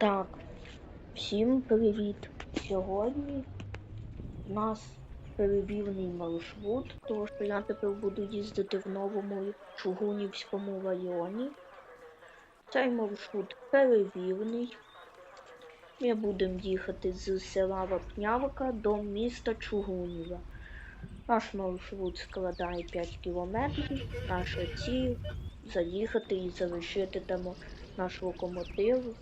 Так, всім привіт! Сьогодні у нас перебівний маршрут, тому що я тепер буду їздити в новому Чугунівському районі. Цей маршрут перевірений. Ми будемо їхати з села Вапнявка до міста Чугуніва. Наш маршрут складає 5 кілометрів. Наша ціль заїхати і залишити там наш локомотив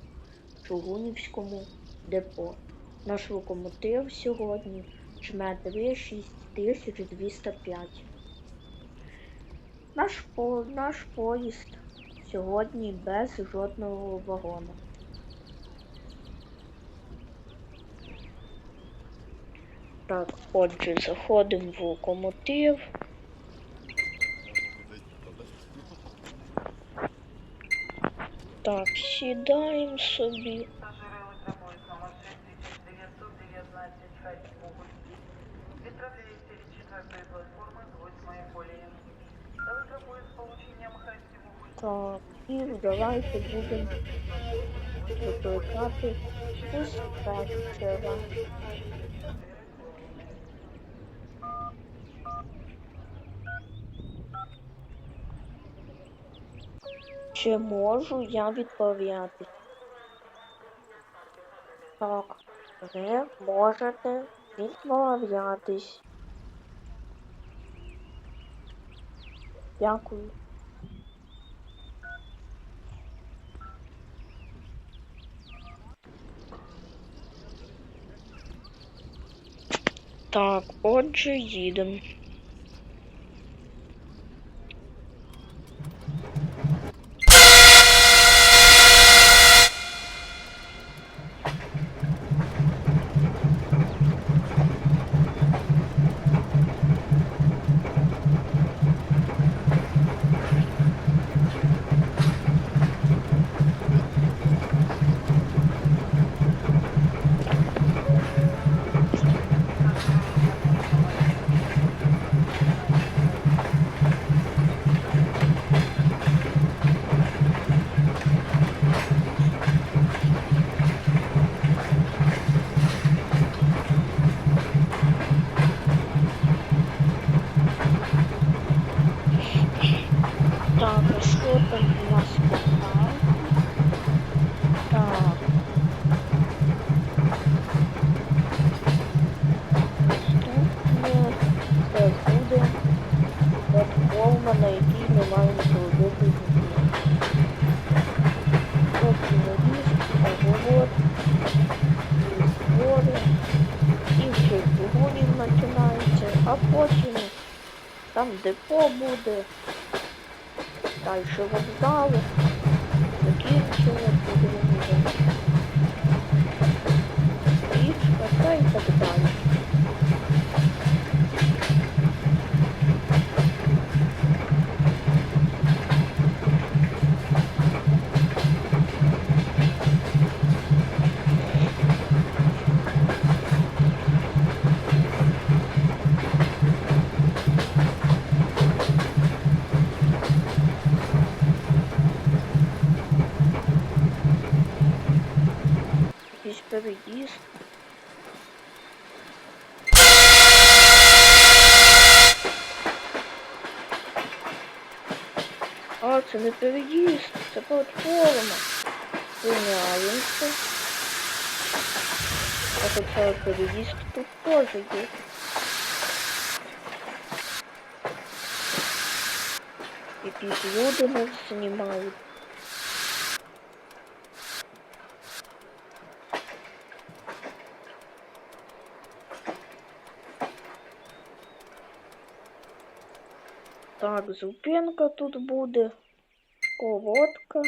Чугунівському депо. Наш локомотив сьогодні жме 6205. Наш, по, наш поїзд сьогодні без жодного вагона. Так, отже, заходимо в локомотив. С получением Харьков Так, і давайте будемо викликати диспетчера. Чи можу я відправляти? Так, ви можете відправлятись. Дякую. Так, отже, їдемо. Депо буде. Дальше вокзали. Будемо буде, Річка та і так далі. Якийсь переїзд. А, це не переїзд, це платформа. Зупиняємося. А хоча переїзд тут теж є. Якісь люди нас знімають. Так, зупинка тут буде. Колодка.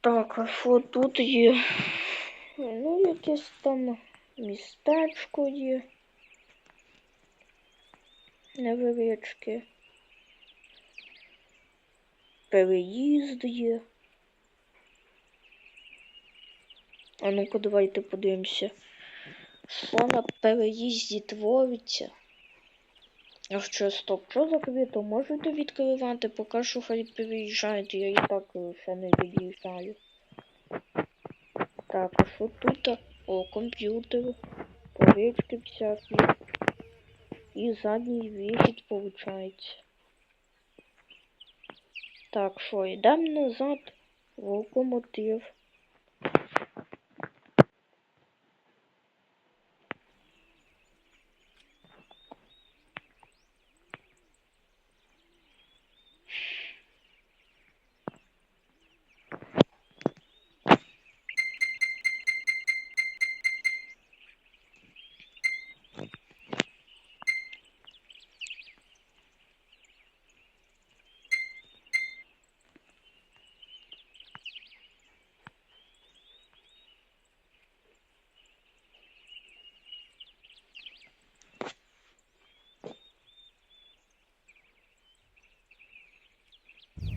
Так, а що тут є? Ну, якесь там містечко є. Невеличке. Переїзд є. А ну-ка, давайте подивимося. Що на переїзді твориться? А що, стоп, що закрито? Можете відкривати, поки що хай переїжджають, я і так е, ще не від'їжджаю. Так, а що тут? О, комп'ютер, полички всякі. І задній вихід виходить. Так, що, йдемо назад. в Локомотив.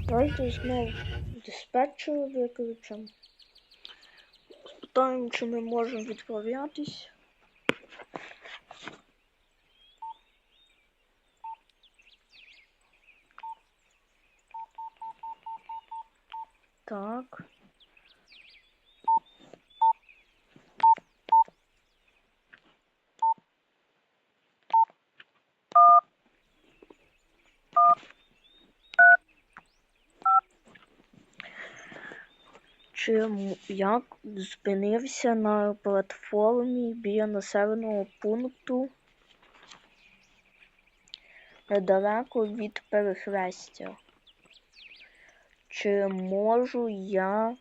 Давайте знову диспетчера виключимо. Спитаємо, чи ми можемо відправлятись. Так. Чи м- я зупинився на платформі біля населеного пункту недалеко від перехрестя? Чи можу я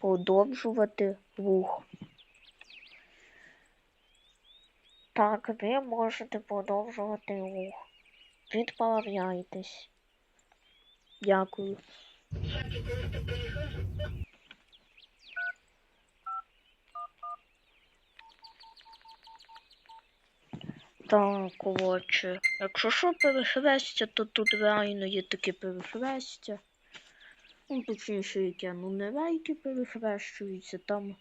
продовжувати рух? Так, ви можете продовжувати рух. Відправляйтесь. Дякую. Так, коротше. Якщо що перехрестя, то тут реально є таке перехрестя. Ну, точніше, яке, ну не рейки перехрещуються, там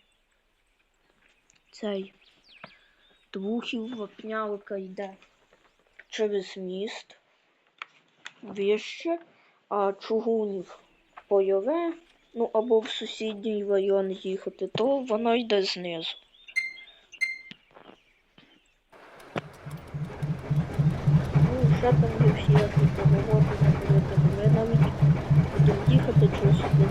цей двухів вапнялка йде через міст вище, а чугунів бойове, ну або в сусідній район їхати, то воно йде знизу. Ще там є всі які повороти закрити. Ми навіть будемо їхати через один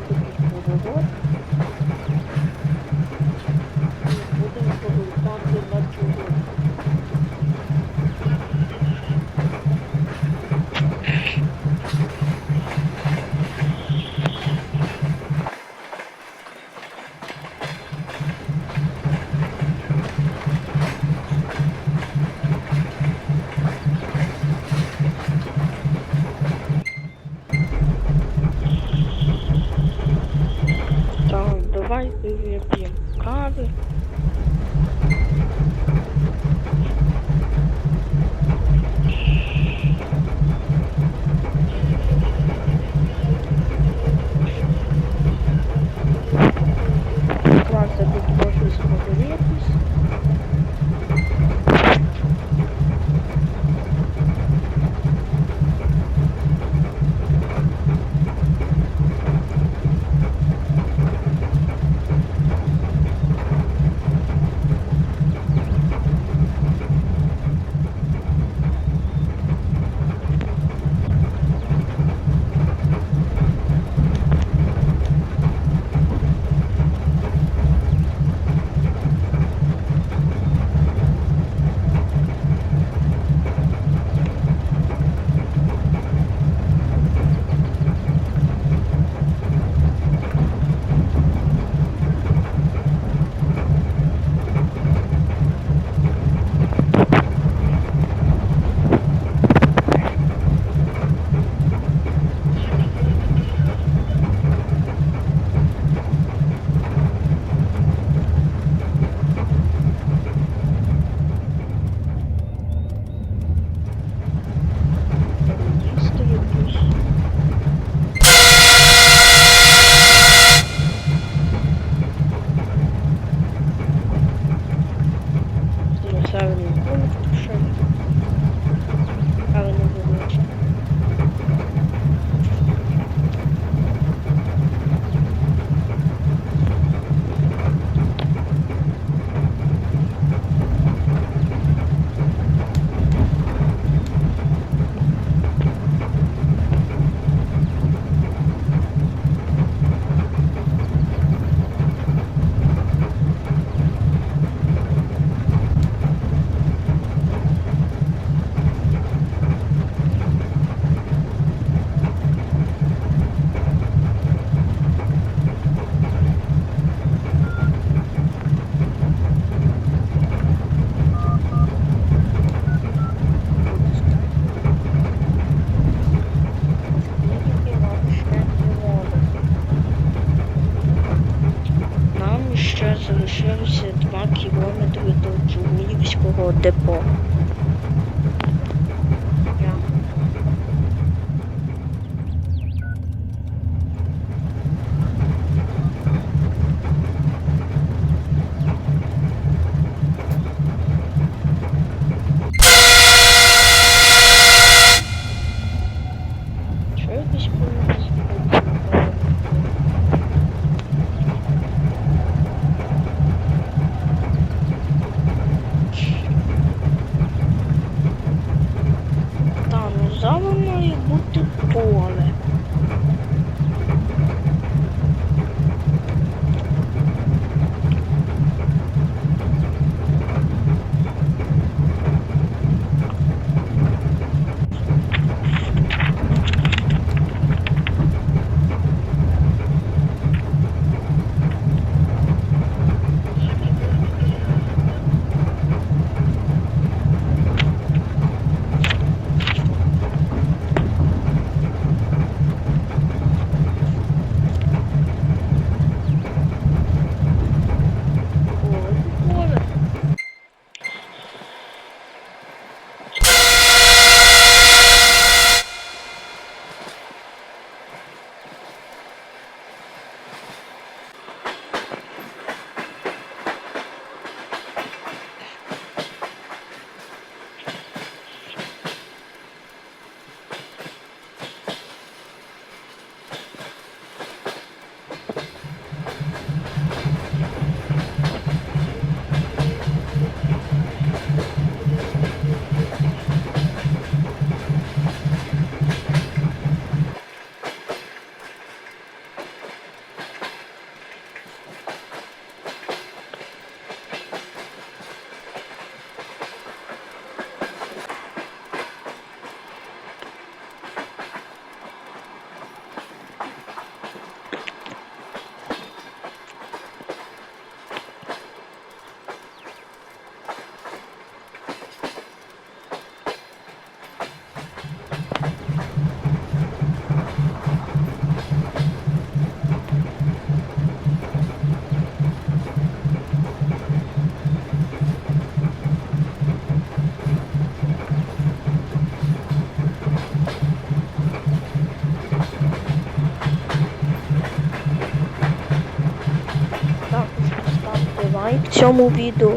цьому відео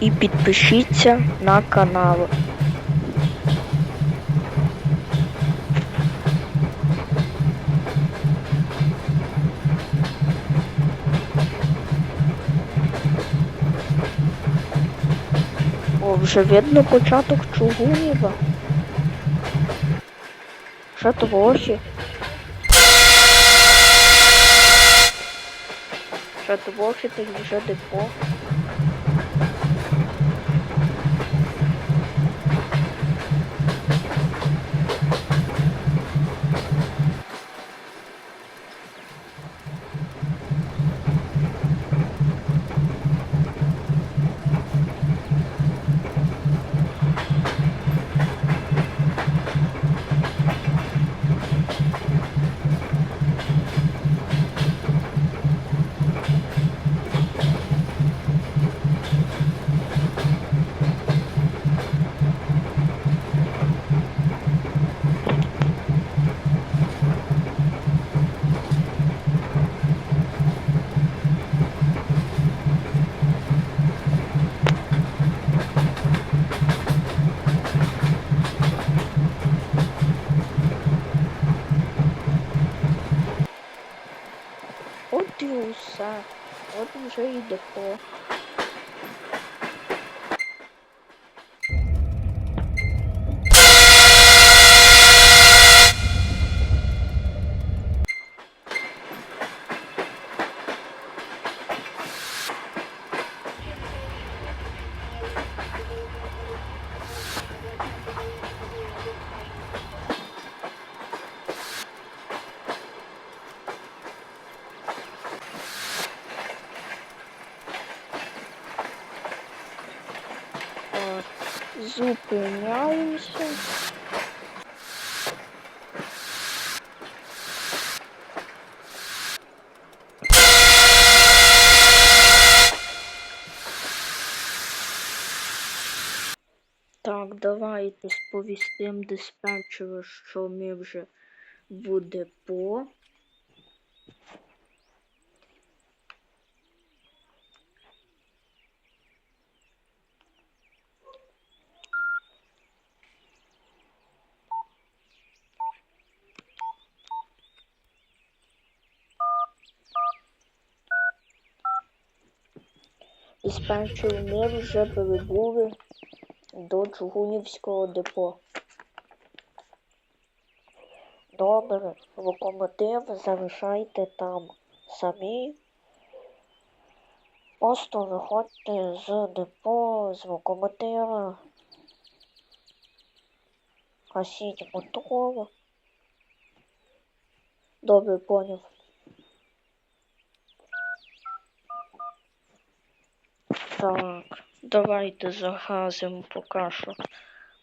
і підпишіться на канал. О, вже видно початок чугуніва. Ще трохи. Ще трохи, так вже депо. Усе. От вже і депо. Так, зупиняємося. Так, давайте сповістимо диспетчеру, що ми вже в депо. Ми вже прибули до Чугунівського депо. Добре, локомотив залишайте там самі. Просто виходьте з депо, з локомотива. Гасіть мотор. Добре, поняв. Так, давайте загазимо поки що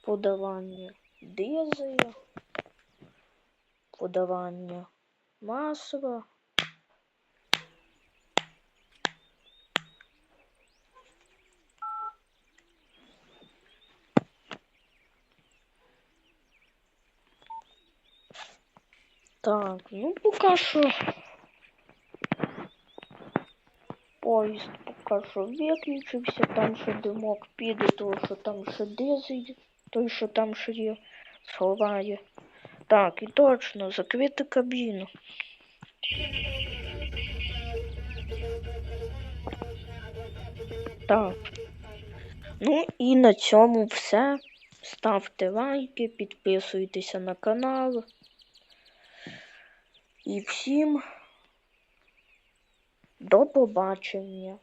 подавання дизеля, подавання масла. Так, ну поки що поїзд що виключився, там ще димок піде, тому що там ще дизель, той, що там ще є, сховає. Так, і точно, закрити кабіну. Так. Ну і на цьому все. Ставте лайки, підписуйтеся на канал. І всім до побачення.